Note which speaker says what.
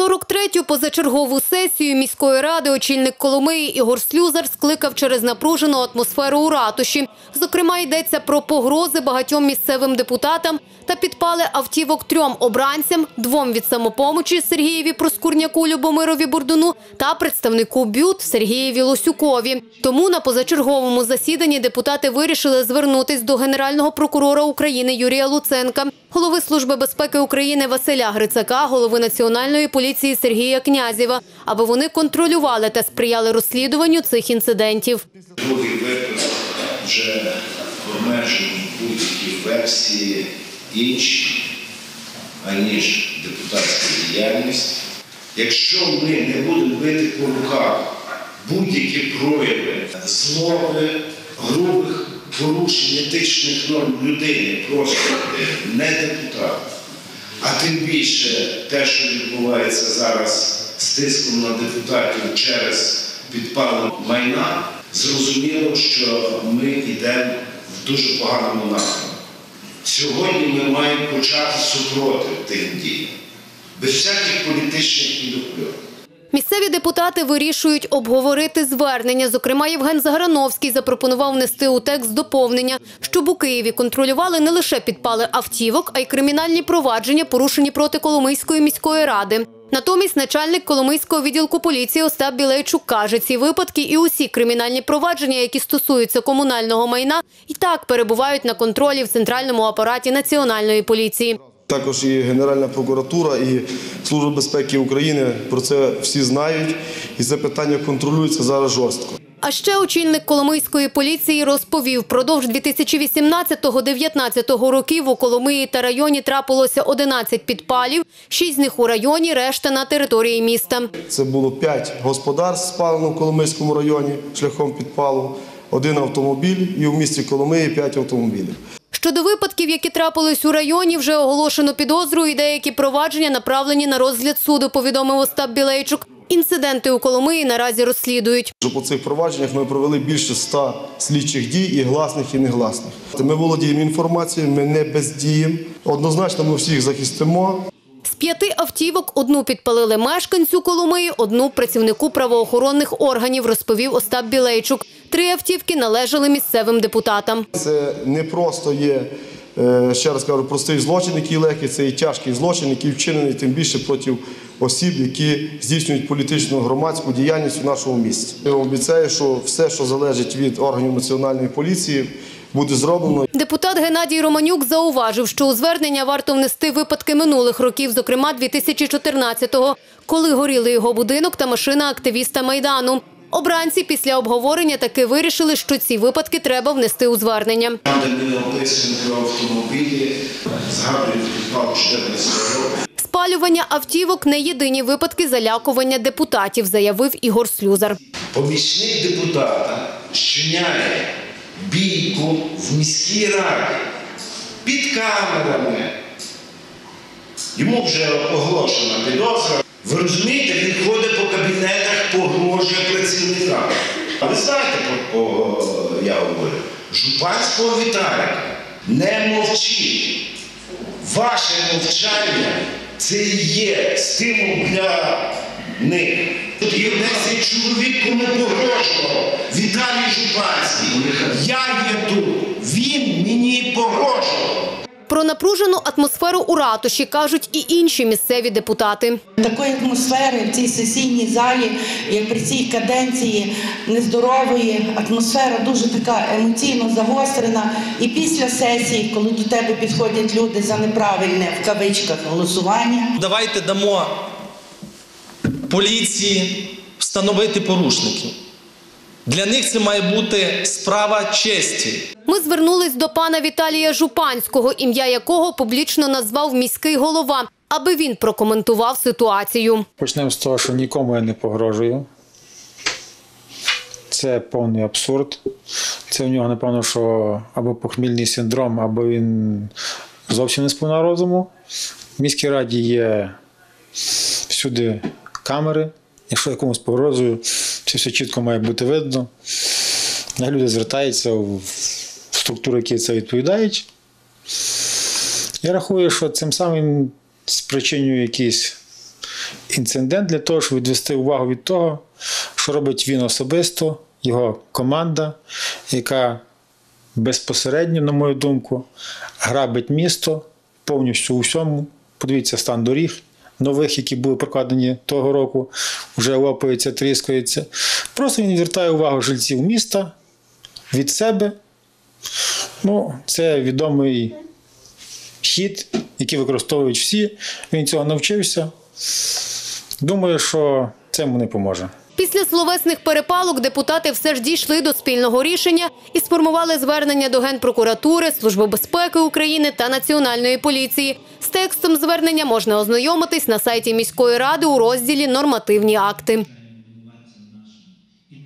Speaker 1: 43-ю позачергову сесію міської ради очільник Коломиї Ігор Слюзар скликав через напружену атмосферу у ратуші. Зокрема, йдеться про погрози багатьом місцевим депутатам та підпали автівок трьом обранцям, двом від самопомочі Сергієві Проскурняку Любомирові Бурдуну та представнику БЮТ Сергієві Лосюкові. Тому на позачерговому засіданні депутати вирішили звернутись до Генерального прокурора України Юрія Луценка, голови Служби безпеки України Василя Грицака, голови Національної поліції Сергія Князєва, аби вони контролювали та сприяли розслідуванню цих інцидентів.
Speaker 2: Другий випуск вже обмежені будь-які версії інші, аніж депутатська діяльність. Якщо ми не будемо бити по руках будь-які прояви злоби, грубих порушень етичних норм людини, просто не депутата, а тим більше те, що відбувається зараз з тиском на депутатів через підпалення майна, зрозуміло, що ми йдемо в дуже поганому напрямку. Сьогодні ми маємо почати супротив тим діям, без всяких політичних підопльов.
Speaker 1: Місцеві депутати вирішують обговорити звернення. Зокрема, Євген Заграновський запропонував внести у текст доповнення, щоб у Києві контролювали не лише підпали автівок, а й кримінальні провадження, порушені проти Коломийської міської ради. Натомість начальник Коломийського відділку поліції Остап Білейчук каже, ці випадки і усі кримінальні провадження, які стосуються комунального майна, і так перебувають на контролі в центральному апараті національної поліції.
Speaker 3: Також і Генеральна прокуратура, і Служба безпеки України про це всі знають, і це питання контролюється зараз жорстко.
Speaker 1: А ще очільник Коломийської поліції розповів, продовж 2018-2019 років у Коломиї та районі трапилося 11 підпалів, 6 з них у районі, решта на території міста.
Speaker 3: Це було п'ять господарств спалено в Коломийському районі шляхом підпалу, один автомобіль і в місті Коломиї п'ять автомобілів.
Speaker 1: Щодо випадків, які трапились у районі, вже оголошено підозру і деякі провадження направлені на розгляд суду, повідомив Остап Білейчук. Інциденти у Коломиї наразі розслідують.
Speaker 3: По цих провадженнях ми провели більше ста слідчих дій, і гласних, і негласних. Ми володіємо інформацією, ми не бездіємо. Однозначно, ми всіх захистимо.
Speaker 1: З п'яти автівок одну підпалили мешканцю Коломиї, одну працівнику правоохоронних органів, розповів Остап Білейчук. Три автівки належали місцевим депутатам.
Speaker 3: Це не просто є, е, ще раз кажу, простий злочин, який легкий, це і тяжкий злочин, який вчинений тим більше проти осіб, які здійснюють політичну громадську діяльність у нашому місті. Я обіцяю, що все, що залежить від органів національної поліції, буде зроблено.
Speaker 1: Депутат Геннадій Романюк зауважив, що у звернення варто внести випадки минулих років, зокрема 2014-го, коли горіли його будинок та машина активіста Майдану. Обранці після обговорення таки вирішили, що ці випадки треба внести у звернення.
Speaker 2: Автомобілі, згадують підпал 14 років.
Speaker 1: Спалювання автівок не єдині випадки залякування депутатів, заявив Ігор Слюзар.
Speaker 2: Помічник депутата щиняє бійку в міській раді під камерами. Йому вже оголошена підозра. Ви розумієте, він ходить по кабінетах, погрожує працівникам. А ви знаєте, про кого я говорю? Жупанського Віталіка. Не мовчіть. Ваше мовчання це і є стимул для них. Є 10 чоловік, кому погрожував. Я є тут. Він мені погрожував.
Speaker 1: Про напружену атмосферу у ратуші кажуть і інші місцеві депутати.
Speaker 4: Такої атмосфери в цій сесійній залі, як при цій каденції нездорової, атмосфера дуже така емоційно загострена. І після сесії, коли до тебе підходять люди за неправильне в кавичках голосування,
Speaker 5: Давайте дамо поліції встановити порушників. Для них це має бути справа честі.
Speaker 1: Ми звернулись до пана Віталія Жупанського, ім'я якого публічно назвав міський голова, аби він прокоментував ситуацію.
Speaker 6: Почнемо з того, що нікому я не погрожую. Це повний абсурд. Це в нього, напевно, що або похмільний синдром, або він зовсім не сповна розуму. В міській раді є всюди камери. Якщо я комусь погрожую, це все чітко має бути видно. Люди звертаються в структури, які це відповідають. Я рахую, що цим самим спричинюю якісь інцидент для того, щоб відвести увагу від того, що робить він особисто, його команда, яка безпосередньо, на мою думку, грабить місто повністю у всьому. Подивіться стан доріг нових, які були прокладені того року, вже лопається, тріскається. Просто він відвертає увагу жильців міста від себе. Ну, це відомий хід, який використовують всі. Він цього навчився. Думаю, що це йому не поможе.
Speaker 1: Після словесних перепалок депутати все ж дійшли до спільного рішення і сформували звернення до Генпрокуратури, Служби безпеки України та Національної поліції. З текстом звернення можна ознайомитись на сайті міської ради у розділі Нормативні акти.